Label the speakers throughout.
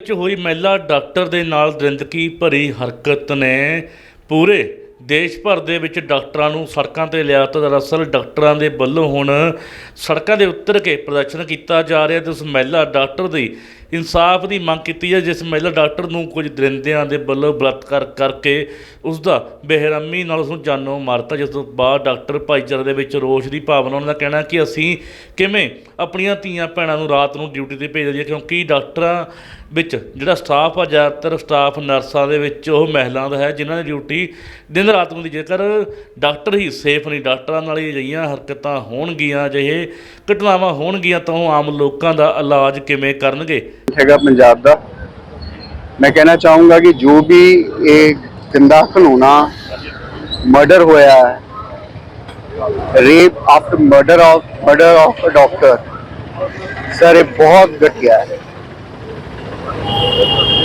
Speaker 1: ਵਿੱਚ ਹੋਈ ਮਹਿਲਾ ਡਾਕਟਰ ਦੇ ਨਾਲ ਦਰਿੰਦਗੀ ਭਰੀ ਹਰਕਤ ਨੇ ਪੂਰੇ ਦੇਸ਼ ਭਰ ਦੇ ਵਿੱਚ ਡਾਕਟਰਾਂ ਨੂੰ ਸੜਕਾਂ ਤੇ ਲਿਆ ਤਾਂ। ਦਰਅਸਲ ਡਾਕਟਰਾਂ ਦੇ ਵੱਲੋਂ ਹੁਣ ਸੜਕਾਂ ਦੇ ਉੱਤਰ ਕੇ ਪ੍ਰਦਰਸ਼ਨ ਕੀਤਾ ਜਾ ਰਿਹਾ ਤੇ ਉਸ ਮਹਿਲਾ ਡਾਕਟਰ ਦੀ ਇਨਸਾਫ ਦੀ ਮੰਗ ਕੀਤੀ ਹੈ, ਜਿਸ ਮਹਿਲਾ ਡਾਕਟਰ ਨੂੰ ਕੁਝ ਦਰਿੰਦਿਆਂ ਦੇ ਵੱਲੋਂ ਬਲਾਤਕਾਰ ਕਰਕੇ ਉਸ ਦਾ ਬੇਰਹਿਮੀ ਨਾਲ ਉਸ ਨੂੰ ਜਾਨੋਂ ਮਾਰਤਾ, ਜਿਸ ਤੋਂ ਬਾਅਦ ਡਾਕਟਰ ਭਾਈਚਾਰੇ ਦੇ ਵਿੱਚ ਰੋਸ਼ ਦੀ ਭਾਵਨਾ ਉਹਨਾਂ ਦਾ ਕਹਿਣਾ ਕਿ ਅਸੀਂ ਕਿਵੇਂ ਆਪਣੀਆਂ ਧੀਆਂ ਭੈਣਾਂ ਨੂੰ ਰਾਤ ਨੂੰ ਡਿਊਟੀ ਤੇ ਭੇਜ ਦਈਏ, ਕਿਉਂਕਿ ਡਾਕਟਰਾਂ ਵਿੱਚ ਜਿਹੜਾ ਸਟਾਫ ਆ, ਜ਼ਿਆਦਾਤਰ ਸਟਾਫ ਨਰਸਾਂ ਦੇ ਵਿੱਚ ਉਹ ਮਹਿਲਾ ਦਾ ਹੈ, ਜਿਨ੍ਹਾਂ ਦੀ ਡਿਊਟੀ ਦਿਨ ਰਾਤ ਨੂੰ ਜੇਕਰ ਡਾਕਟਰ ਹੀ ਸੇਫ ਨਹੀਂ, ਡਾਕਟਰਾਂ ਨਾਲ ਹੀ ਅਜਿਹੀਆਂ ਹਰਕਤਾਂ ਹੋਣਗੀਆਂ, ਅਜਿਹੇ ਘਟਨਾਵਾਂ ਹੋਣਗੀਆਂ, ਤਾਂ ਉਹ ਆਮ ਲੋਕਾਂ ਦਾ ਇਲਾਜ ਕਿਵੇਂ ਕਰਨਗੇ?
Speaker 2: ਹੈਗਾ ਪੰਜਾਬ ਦਾ। ਮੈਂ ਕਹਿਣਾ ਚਾਹੂੰਗਾ ਕਿ ਜੋ ਵੀ ਇਹ ਗੰਦਾ ਕਾਨੂੰਨ ਆ ਮਰਡਰ ਹੋਇਆ ਹੈ rape after murder of murder of uh doctor sir ਇਹ ਬਹੁਤ ਘਟੀਆ ਹੈ।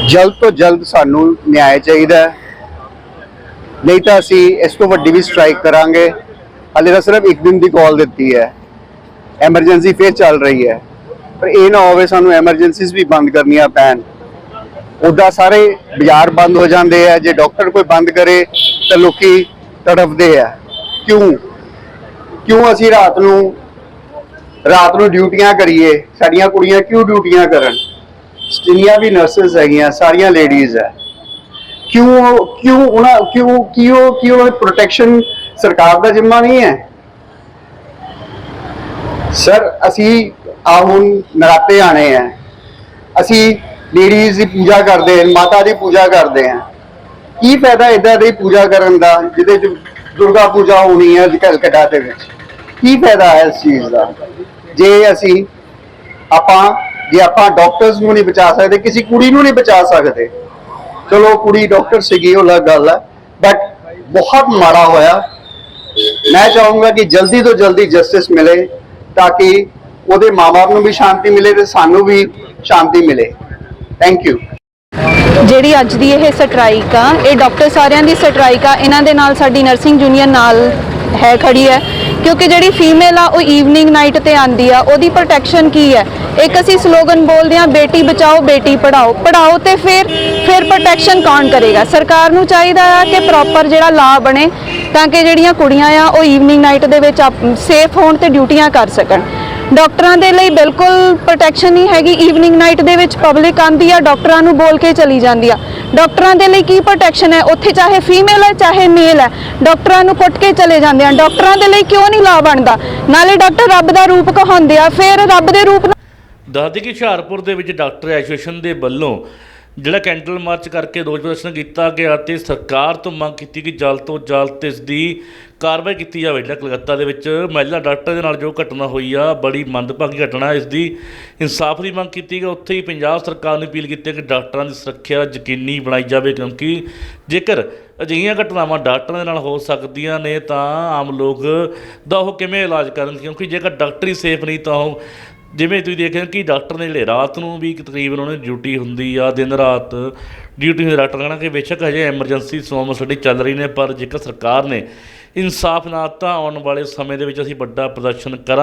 Speaker 2: ਜਲਦ ਤੋਂ ਜਲਦ ਸਾਨੂੰ ਨਿਆਂ ਚਾਹੀਦਾ ਹੈ। ਨਹੀਂ ਤਾਂ ਅਸੀਂ ਇਸ ਤੋਂ ਵੱਡੀ ਵੀ ਸਟ੍ਰਾਈਕ ਕਰਾਂਗੇ। ਹਾਲੇ ਤਾਂ ਸਿਰਫ ਇੱਕ ਦਿਨ ਦੀ ਕਾਲ ਦਿੱਤੀ ਹੈ। ਐਮਰਜੈਂਸੀ ਫੇਰ ਚੱਲ ਰਹੀ ਹੈ। ਪਰ ਇਹ ਨਾ ਹੋਵੇ ਸਾਨੂੰ ਐਮਰਜੈਂਸੀਜ਼ ਵੀ ਬੰਦ ਕਰਨੀਆਂ ਪੈਣ। ਉਦਾਂ ਸਾਰੇ ਬਾਜ਼ਾਰ ਬੰਦ ਹੋ ਜਾਂਦੇ ਆ, ਜੇ ਡਾਕਟਰ ਕੋਈ ਬੰਦ ਕਰੇ ਤਾਂ ਲੋਕੀ ਤੜਫਦੇ ਆ। ਕਿਉਂ? ਕਿਉਂ ਅਸੀਂ ਰਾਤ ਨੂੰ ਰਾਤ ਨੂੰ ਡਿਊਟੀਆਂ ਕਰੀਏ? ਸਾਡੀਆਂ ਕੁੜੀਆਂ ਕਿਉਂ ਡਿਊਟੀਆਂ ਕਰਨ? ਜਿੰਨੀਆਂ ਵੀ ਨਰਸਸ ਹੈਗੀਆਂ, ਸਾਰੀਆਂ ਲੇਡੀਜ਼ ਹੈ ਕਿਉਂ ਕਿਉਂ ਉਹਨਾਂ, ਕਿਉਂ ਕਿਉਂ ਕਿਉਂ ਪ੍ਰੋਟੈਕਸ਼ਨ ਸਰਕਾਰ ਦਾ ਜ਼ਿੰਮਾ ਨਹੀਂ ਹੈ? ਸਰ ਅਸੀਂ ਆ ਹੁਣ ਨਰਾਤੇ ਆਣੇ ਆ। ਅਸੀਂ ਲੇਡੀਜ਼ ਦੀ ਪੂਜਾ ਕਰਦੇ ਹਾਂ, ਮਾਤਾ ਦੀ ਪੂਜਾ ਕਰਦੇ ਹਾਂ। ਕੀ ਫਾਇਦਾ ਇਦਾਂ ਦੀ ਪੂਜਾ ਕਰਨ ਦਾ, ਜਿਹਦੇ ਚ ਦੁਰਗਾ ਪੂਜਾ ਹੋਣੀ ਹੈ ਕਲਕੱਤਾ ਦੇ ਵਿੱਚ? ਕੀ ਫਾਇਦਾ ਹੈ ਇਸ ਚੀਜ਼ ਦਾ? ਜੇ ਅਸੀਂ, ਆਪਾਂ, ਜੇ ਆਪਾਂ ਡਾਕਟਰਸ ਨੂੰ ਨਹੀਂ ਬਚਾ ਸਕਦੇ, ਕਿਸੇ ਕੁੜੀ ਨੂੰ ਨਹੀਂ ਬਚਾ ਸਕਦੇ। ਚਲੋ, ਕੁੜੀ ਡਾਕਟਰ ਸੀਗੀ, ਉਹ ਅਲੱਗ ਗੱਲ ਹੈ ਬਟ ਬਹੁਤ ਮਾੜਾ ਹੋਇਆ। ਮੈਂ ਚਾਹੂੰਗਾ ਕਿ ਜਲਦੀ ਤੋਂ ਜਲਦੀ ਜਸਟਿਸ ਮਿਲੇ, ਤਾਂ ਕਿ ਉਹਦੇ ਮਾਪੇ ਨੂੰ ਵੀ ਸ਼ਾਂਤੀ ਮਿਲੇ ਤੇ ਸਾਨੂੰ ਵੀ ਸ਼ਾਂਤੀ ਮਿਲੇ। ਥੈਂਕ ਯੂ
Speaker 3: ਜਿਹੜੀ ਅੱਜ ਦੀ ਇਹ ਸਟ੍ਰਾਈਕ ਆ, ਇਹ ਡਾਕਟਰ ਸਾਰਿਆਂ ਦੀ ਸਟ੍ਰਾਈਕ ਆ, ਇਹਨਾਂ ਦੇ ਨਾਲ ਸਾਡੀ ਨਰਸਿੰਗ ਯੂਨੀਅਨ ਨਾਲ ਹੈ, ਖੜੀ ਹੈ। ਕਿਉਂਕਿ ਜਿਹੜੀ ਫੀਮੇਲ ਆ, ਉਹ ਈਵਨਿੰਗ ਨਾਈਟ ਤੇ ਆਂਦੀ ਆ, ਉਹਦੀ ਪ੍ਰੋਟੈਕਸ਼ਨ ਕੀ ਹੈ? ਇੱਕ ਅਸੀਂ ਸਲੋਗਨ ਬੋਲਦੇ ਆ ਬੇਟੀ ਬਚਾਓ, ਬੇਟੀ ਪੜਾਓ ਪੜਾਓ ਤੇ ਫਿਰ ਫਿਰ ਪ੍ਰੋਟੈਕਸ਼ਨ ਕੌਣ ਕਰੇਗਾ? ਸਰਕਾਰ ਨੂੰ ਚਾਹੀਦਾ ਆ ਕਿ ਪ੍ਰੋਪਰ ਜਿਹੜਾ ਲਾ ਬਣੇ, ਤਾਂ ਕਿ ਜਿਹੜੀਆਂ ਕੁੜੀਆਂ ਆ, ਉਹ ਈਵਨਿੰਗ ਨਾਈਟ ਦੇ ਵਿੱਚ ਸੇਫ ਹੋਣ ਤੇ ਡਿਊਟੀਆਂ ਕਰ ਸਕਣ। ਡਾਕਟਰਾਂ ਦੇ ਲਈ ਬਿਲਕੁਲ ਪ੍ਰੋਟੈਕਸ਼ਨ ਨਹੀਂ ਹੈਗੀ। ਈਵਨਿੰਗ ਨਾਈਟ ਦੇ ਵਿੱਚ ਪਬਲਿਕ ਆਂਦੀ ਆ, ਡਾਕਟਰਾਂ ਨੂੰ ਬੋਲ ਕੇ ਚਲੀ ਜਾਂਦੀ ਆ। ਡਾਕਟਰਾਂ ਦੇ ਲਈ ਕੀ ਪ੍ਰੋਟੈਕਸ਼ਨ ਹੈ? ਉੱਥੇ ਚਾਹੇ ਫੀਮੇਲ ਹੈ, ਚਾਹੇ ਮੇਲ ਹੈ, ਡਾਕਟਰਾਂ ਨੂੰ ਕੁੱਟ ਕੇ ਚਲੇ ਜਾਂਦੇ ਆ। ਡਾਕਟਰਾਂ ਦੇ ਲਈ ਕਿਉਂ ਨਹੀਂ ਲਾ ਬਣਦਾ? ਨਾਲੇ ਡਾਕਟਰ ਰੱਬ ਦਾ ਰੂਪ ਕਹਾਉਂਦੇ ਆ, ਫਿਰ ਰੱਬ ਦੇ ਰੂਪ
Speaker 1: ਦੱਸਦੇ ਕਿ ਹੁਸ਼ਿਆਰਪੁਰ ਦੇ ਵਿੱਚ ਡਾਕਟਰ ਐਸੋਸੀਏਸ਼ਨ ਦੇ ਵੱਲੋਂ ਜਿਹੜਾ ਕੈਂਡਲ ਮਾਰਚ ਕਰਕੇ ਰੋਸ ਪ੍ਰਦਰਸ਼ਨ ਕੀਤਾ ਗਿਆ ਤੇ ਸਰਕਾਰ ਤੋਂ ਮੰਗ ਕੀਤੀ ਕਿ ਜਲਦ ਤੋਂ ਜਲਦ ਇਸ ਦੀ ਕਾਰਵਾਈ ਕੀਤੀ ਜਾਵੇ। ਜਿਹੜਾ ਕਲਕੱਤਾ ਦੇ ਵਿੱਚ ਮਹਿਲਾ ਡਾਕਟਰ ਦੇ ਨਾਲ ਜੋ ਘਟਨਾ ਹੋਈ ਆ, ਬੜੀ ਮੰਦਭਾਗੀ ਘਟਨਾ ਇਸ ਦੀ ਇਨਸਾਫ ਦੀ ਮੰਗ ਕੀਤੀ ਗਈ। ਉੱਥੇ ਹੀ ਪੰਜਾਬ ਸਰਕਾਰ ਨੇ ਅਪੀਲ ਕੀਤੀ ਕਿ ਡਾਕਟਰਾਂ ਦੀ ਸੁਰੱਖਿਆ ਯਕੀਨੀ ਬਣਾਈ ਜਾਵੇ ਕਿਉਂਕਿ ਜੇਕਰ ਅਜਿਹੀਆਂ ਘਟਨਾਵਾਂ ਡਾਕਟਰਾਂ ਦੇ ਨਾਲ ਹੋ ਸਕਦੀਆਂ ਨੇ ਤਾਂ ਆਮ ਲੋਕ ਦਾ ਉਹ ਕਿਵੇਂ ਇਲਾਜ ਕਰਨ ਕਿਉਂਕਿ ਜੇਕਰ ਡਾਕਟਰ ਹੀ ਸੇਫ ਨਹੀਂ ਤਾਂ ਉਹ ਜਿਵੇਂ ਤੁਸੀਂ ਦੇਖਿਆ ਕਿ ਡਾਕਟਰ ਨੇ ਜਿਹੜੇ ਰਾਤ ਨੂੰ ਵੀ ਤਕਰੀਬਨ ਉਹਨਾਂ ਦੀ ਡਿਊਟੀ ਹੁੰਦੀ ਆ, ਦਿਨ ਰਾਤ ਡਿਊਟੀ ਹੁੰਦੀ, ਡਾਕਟਰ ਕਹਿਣਾ ਕਿ ਬੇਸ਼ੱਕ ਹਜੇ ਐਮਰਜੈਂਸੀ ਸੋਮ ਸਾਡੀ ਚੱਲ ਰਹੀ ਨੇ, ਪਰ ਜੇਕਰ ਸਰਕਾਰ ਨੇ ਇਨਸਾਫ ਨਾ ਦਿੱਤਾ ਆਉਣ ਵਾਲੇ ਸਮੇਂ ਦੇ ਵਿੱਚ ਅਸੀਂ ਵੱਡਾ ਪ੍ਰਦਰਸ਼ਨ ਕਰਾਂਗੇ।